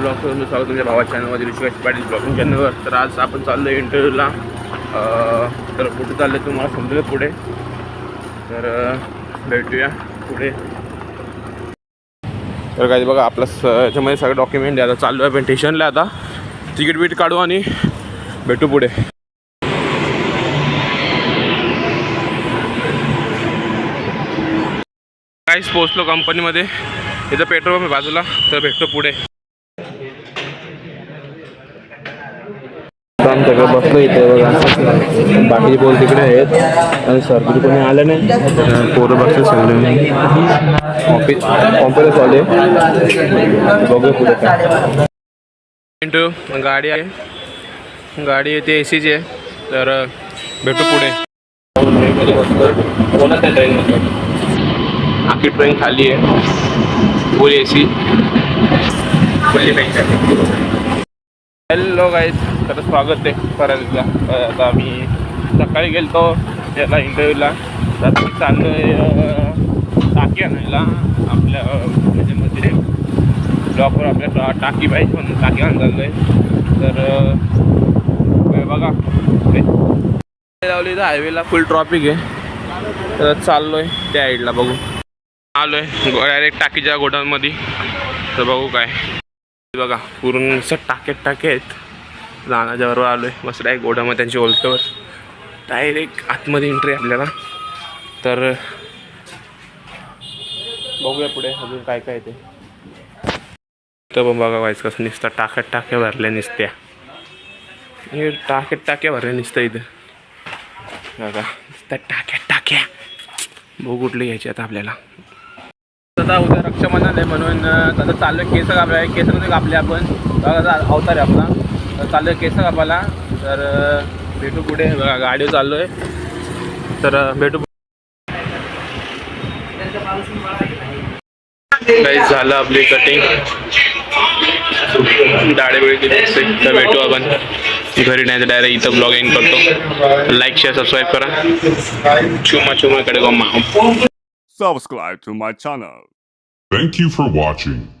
ब्लॉगवर स्वागत. तुमच्या भावा चॅनलमध्ये ऋषिकाश पाटील ब्लॉगिंग चॅनलवर तर आज आपण चाललो इंटरव्ह्यूला. तर कुठे चाललं आहे तुम्हाला समजलं पुढे. तर भेटूया पुढे. तर काही बघा आपलं स याच्यामध्ये सगळं डॉक्युमेंट आहे. आता चाललो आहे आपण स्टेशनला आता. तिकीट बिट काढू आणि भेटू पुढे. काहीच पोचलो कंपनीमध्ये इथं पेट्रोल पंप आहे बाजूला. तर भेटतो पुढे. काम सगळं बसलो इथे बघा. बाकीचे पोर तिकडे आहेत. आणि सर तिथे कोणी आलं नाही. पोरं बसले सगळे. ऑफिस कॉम्प्युटर चालू बघूया पुढे काय. मिनिट गाडी आहे. गाडी आहे ती ए सीची आहे. तर भेटू पुढे. ट्रेनमध्ये आखी ट्रेन खाली आहे. Full A C hello guys तर स्वागत आहे परत आता आम्ही सकाळी गेलतो याला इंटरव्ह्यूला. तर मी चाललो आहे टाकी आणायला आपल्या म्हणजे मध्ये ब्लॉकवर आपल्या टाकी पाहिजे म्हणून टाकी आण चाललो आहे. तर बघा. लावली तर हायवेला फुल ट्रॉफिक आहे. तर चाललो आहे त्या साईडला बघू. आलो आहे डायरेक्ट टाकीच्या गोडाऊनमध्ये. तर बघू काय. बघा पूर्ण असं टाक्यात टाके आहेत लहानाच्या आलो आहे मस्त डायरेक्ट गोडामध्ये त्यांची ओळखीवर. डायरेक्ट आतमध्ये एंट्री आपल्याला. तर बघूया पुढे अजून काय काय ते. तर बघा व्हायचं कसं निसतं टाक्यात टाक्या भरल्या निसत्या. हे टाक्यात टाक्या भरल्या निसतं इथं. बघा नुसत्या टाक्यात टाक्या. बघू कुठली घ्यायची आता आपल्याला. आता उद्या रक्षाबंधन आहे म्हणून आता चाललं केस कापले केस कापले आपण. अवतार आहे आपला. तर चाललं केस कापायला. तर भेटू पुढे. बघा गाडीवर चाललो आहे तर भेटू काही झालं आपली कटिंग दाढे वेळी तर भेटू आपण. घरी नाही तर डायरेक्ट इथं ब्लॉग इन करतो. लाईक शेअर सबस्क्राईब करा. चुमा चुमाकडे गो subscribe to my channel. Thank you for watching.